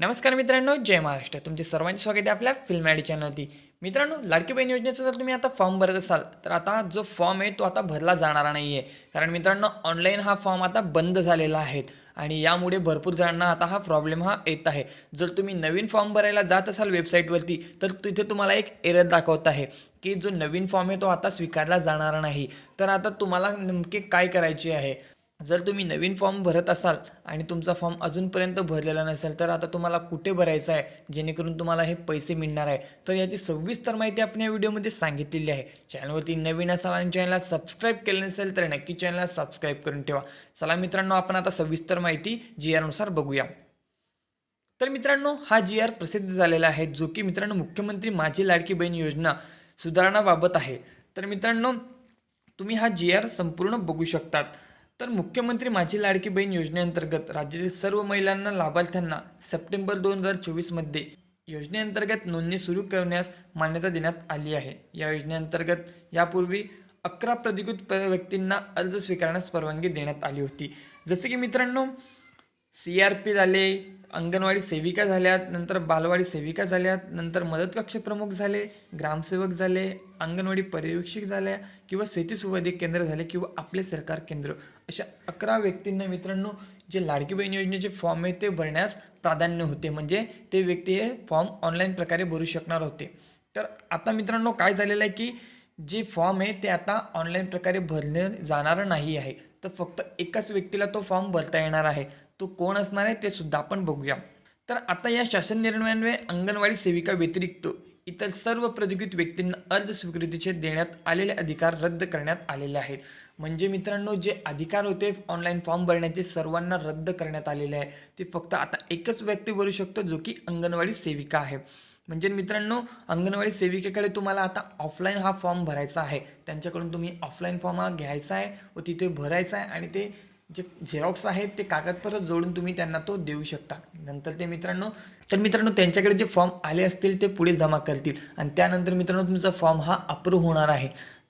नमस्कार मित्रांनो जय महाराष्ट्र. तुमचे सर्वांचे स्वागत आहे आपल्या फिल्म ॲडी चॅनलवरती मित्रांनो लाडकी बहीण योजनेचा जर तुम्ही आता फॉर्म भरत असाल तर आता जो फॉर्म आहे तो आता भरला जाणारा नाही आहे कारण मित्रांनो ऑनलाईन हा फॉर्म आता बंद झालेला आहे आणि यामुळे भरपूर जणांना आता हा प्रॉब्लेम हा येत आहे. जर तुम्ही नवीन फॉर्म भरायला जात असाल वेबसाईटवरती तर तिथे तुम्हाला एक एरर दाखवत आहे की जो नवीन फॉर्म आहे तो आता स्वीकारला जाणार नाही. तर आता तुम्हाला नेमके काय करायचे आहे? जर तुम्ही नवीन फॉर्म भरत असाल आणि तुमचा फॉर्म अजूनपर्यंत भरलेला नसेल तर आता तुम्हाला कुठे भरायचं आहे? जेणेकरून तुम्हाला हे पैसे मिळणार आहे. तर याची सविस्तर माहिती आपण या व्हिडिओमध्ये सांगितलेली आहे. चॅनलवरती नवीन असाल आणि चॅनलला सबस्क्राईब केलं नसेल तर नक्की चॅनलला सबस्क्राईब करून ठेवा. चला मित्रांनो आपण आता सविस्तर माहिती जी आरनुसार बघूया. तर मित्रांनो हा जी आर प्रसिद्ध झालेला आहे जो की मित्रांनो मुख्यमंत्री माझी लाडकी बहीण योजना सुधारणाबाबत आहे. तर मित्रांनो तुम्ही हा जी आर संपूर्ण बघू शकतात. तर मुख्यमंत्री माझी लाडकी बहीण योजनेअंतर्गत राज्यातील सर्व महिलांना लाभार्थ्यांना सप्टेंबर दोन हजार चोवीसमध्ये योजनेअंतर्गत नोंदणी सुरू करण्यास मान्यता देण्यात आली आहे. या योजनेअंतर्गत यापूर्वी अकरा प्रतिकृत व्यक्तींना अर्ज स्वीकारण्यास परवानगी देण्यात आली होती. जसे की मित्रांनो सी आर पी झाले अंगणवाडी सेविका झाल्यात नंतर बालवाडी सेविका झाल्यात नंतर मदत कक्ष प्रमुख झाले ग्रामसेवक झाले अंगणवाडी पर्यवेक्षक झाल्या किंवा शेती सुवाधिक केंद्र झाले किंवा आपले सरकार केंद्र. अशा अकरा व्यक्तींना मित्रांनो जे लाडकी बहीण योजनेचे फॉर्म आहे ते भरण्यास प्राधान्य होते. म्हणजे ते व्यक्ती हे फॉर्म ऑनलाईन प्रकारे भरू शकणार होते. तर आता मित्रांनो काय झालेलं आहे की जे फॉर्म आहे ते आता ऑनलाईन प्रकारे भरले जाणारं नाही आहे. तर फक्त एकाच व्यक्तीला तो फॉर्म भरता येणार आहे. तो कोण असणार आहे ते सुद्धा आपण बघूया. तर आता या शासन निर्णयान्वये अंगणवाडी सेविका व्यतिरिक्त इतर सर्व प्रदूषित व्यक्तींना अर्ज स्वीकृतीचे देण्यात आलेले अधिकार रद्द करण्यात आलेले आहेत. म्हणजे मित्रांनो जे अधिकार होते ऑनलाईन फॉर्म भरण्याचे सर्वांना रद्द करण्यात आलेले आहे. ते फक्त आता एकच व्यक्ती भरू शकतो जो की अंगणवाडी सेविका आहे. म्हणजे मित्रांनो अंगणवाडी सेविकेकडे तुम्हाला आता ऑफलाईन हा फॉर्म भरायचा आहे. त्यांच्याकडून तुम्ही ऑफलाईन फॉर्म हा घ्यायचा आहे व तिथे भरायचा आहे आणि ते जे झेरॉक्स आहेत ते कागदपत्र जोडून तुम्ही त्यांना तो देऊ शकता. नंतर ते मित्रांनो तर मित्रांनो त्यांच्याकडे जे फॉर्म आले असतील ते पुढे जमा करतील. आणि त्यानंतर मित्रांनो तुमचा फॉर्म हा अप्रूव्ह होणार आहे.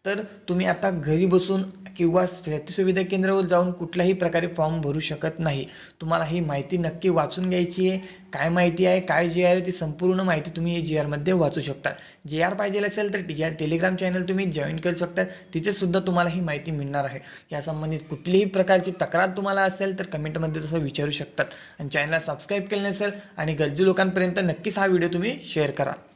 तर तुम्ही आता घरी बसून किंवा शेती सुविधा केंद्रावर जाऊन कुठल्याही प्रकारे फॉर्म भरू शकत नाही. तुम्हाला ही माहिती नक्की वाचून घ्यायची आहे. काय माहिती आहे? काय जी आर आहे ती संपूर्ण माहिती तुम्ही हे जी आरमध्ये वाचू शकता. जी आर पाहिजे असेल तर टी आर टेलिग्राम चॅनल तुम्ही जॉईन करू शकता. तिथेसुद्धा तुम्हाला ही माहिती मिळणार आहे. या संबंधित कुठलीही प्रकारची तक्रार तुम्हाला असेल तर कमेंटमध्ये तसं विचारू शकतात. आणि चॅनलला सबस्क्राईब केलं नसेल आणि गरजू लोकांपर्यंत नक्कीच हा व्हिडिओ तुम्ही शेअर करा.